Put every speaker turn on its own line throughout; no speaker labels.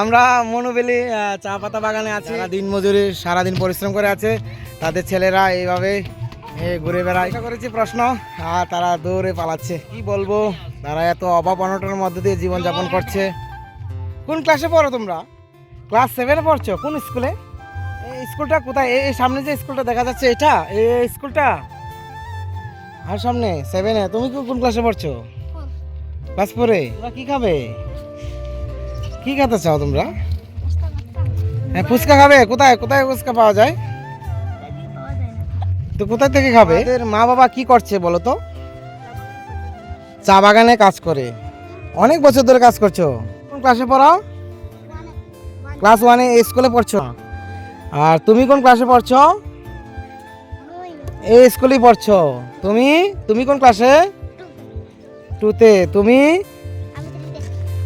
আমরা মনুবেলি চা পাতা বাগানে আছি। দিন মজুরি সারাদিন পরিশ্রম করে আছে তাদের ছেলেরা এইভাবে ঘুরে বেড়ায়। চেষ্টা করেছি প্রশ্ন আর তারা দৌড়ে পালাচ্ছে। কি বলব? তারা এত অভাব অনটনের মধ্যে দিয়ে জীবনযাপন করছে। কোন ক্লাসে পড়ো তোমরা? ক্লাস সেভেনে পড়ছো? কোন স্কুলে এই স্কুলটা কোথায়? এই সামনে যে স্কুলটা দেখা যাচ্ছে এটা? এই স্কুলটা আর সামনে সেভেনে তুমি কি কোন ক্লাসে পড়ছো? ক্লাস ফোরে তোমরা কি খাবে? কি খেতে চাও তোমরা? হ্যাঁ ফুচকা খাবে? কোথায়? কোথায় ফুচকা পাওয়া যায়? তো কোথায় থেকে খাবে? এদের মা বাবা কি করছে বলো তো? চা বাগানে কাজ করে। অনেক বছর ধরে কাজ করছ? কোন ক্লাসে পড়াও? ক্লাস ওয়ানে স্কুলে পড়ছো? আর তুমি কোন ক্লাসে পড়ছো? এই স্কুলেই পড়ছো। তুমি? তুমি কোন ক্লাসে টুতে তুমি?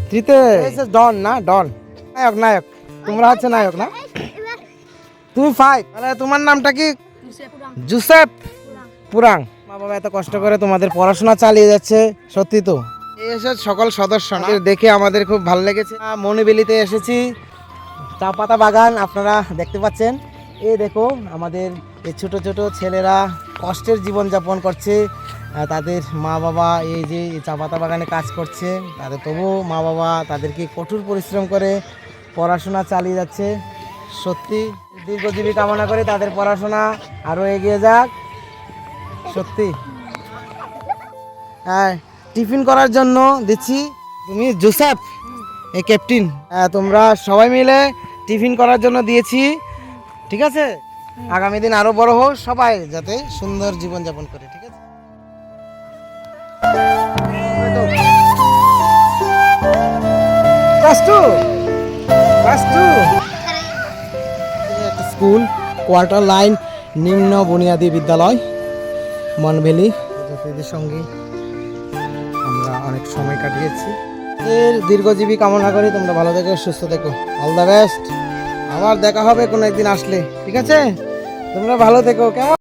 থ্রিতে ডন না? ডন নায়ক নায়ক। তোমরা হচ্ছে নায়ক না? তুমি ফাইভ তাহলে তোমার নামটা কি? জুসেফ পুরাং। মা বাবা এত কষ্ট করে তোমাদের পড়াশোনা চালিয়ে যাচ্ছে সত্যি তো? এসে সকল সদস্য দেখে আমাদের খুব ভালো লেগেছে। মনিবেলিতে এসেছি। চা পাতা বাগান আপনারা দেখতে পাচ্ছেন। এই দেখো আমাদের এই ছোট ছোট ছেলেরা কষ্টের জীবন যাপন করছে। তাদের মা বাবা এই যে এই চা পাতা বাগানে কাজ করছে তাদের তবুও মা বাবা তাদেরকে কঠোর পরিশ্রম করে পড়াশোনা চালিয়ে যাচ্ছে। সত্যি দীর্ঘজীবী কামনা করে তাদের পড়াশোনা আরও এগিয়ে যাক। সত্যি। হ্যাঁ টিফিন করার জন্য দিচ্ছি। তুমি জোসেফ এই ক্যাপ্টেন। তোমরা সবাই মিলে টিফিন করার জন্য দিয়েছি। ঠিক আছে? আগামী দিন আরও বড় হোক সবাই যাতে সুন্দর জীবন যাপন করে ঠিক আছে? Class two class two school quarter line নিম্ন বুনিয়াদী বিদ্যালয় মনভেলি। ছাত্রীদের সঙ্গে আমরা অনেক সময় কাটিয়েছি। এর দীর্ঘজীবী কামনা করি তোমরা ভালো থেকো সুস্থ থেকো। অল দ্য বেস্ট আবার দেখা হবে কোনো একদিন আসলে ঠিক আছে? তোমরা ভালো থেকো কেমন?